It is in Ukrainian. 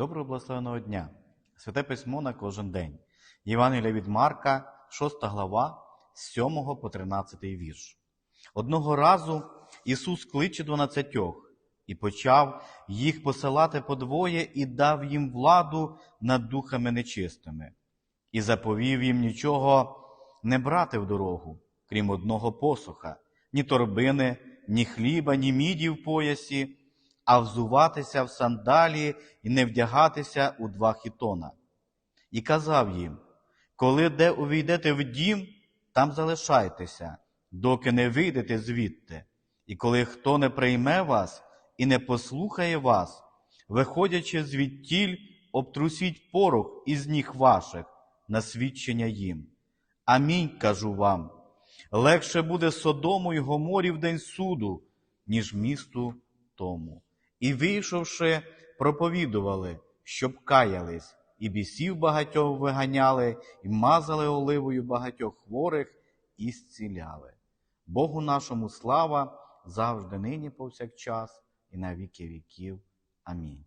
Доброго благословеного дня! Святе письмо на кожен день. Євангелія від Марка, 6 глава, з 7 по 13 вірш. Одного разу Ісус кличе дванадцятьох і почав їх посилати подвоє і дав їм владу над духами нечистими, і заповів їм нічого не брати в дорогу, крім одного посуха, ні торбини, ні хліба, ні міді в поясі, а взуватися в сандалі і не вдягатися у два хітона. І казав їм: коли де увійдете в дім, там залишайтеся, доки не вийдете звідти. І коли хто не прийме вас і не послухає вас, виходячи звідтіль, обтрусіть порох із ніг ваших на свідчення їм. Амінь кажу вам. Легше буде Содому й Гоморі в день суду, ніж місту тому. І вийшовши, проповідували, щоб каялись, і бісів багатьох виганяли, і мазали оливою багатьох хворих, і зціляли. Богу нашому слава завжди нині повсякчас і на віки віків. Амінь.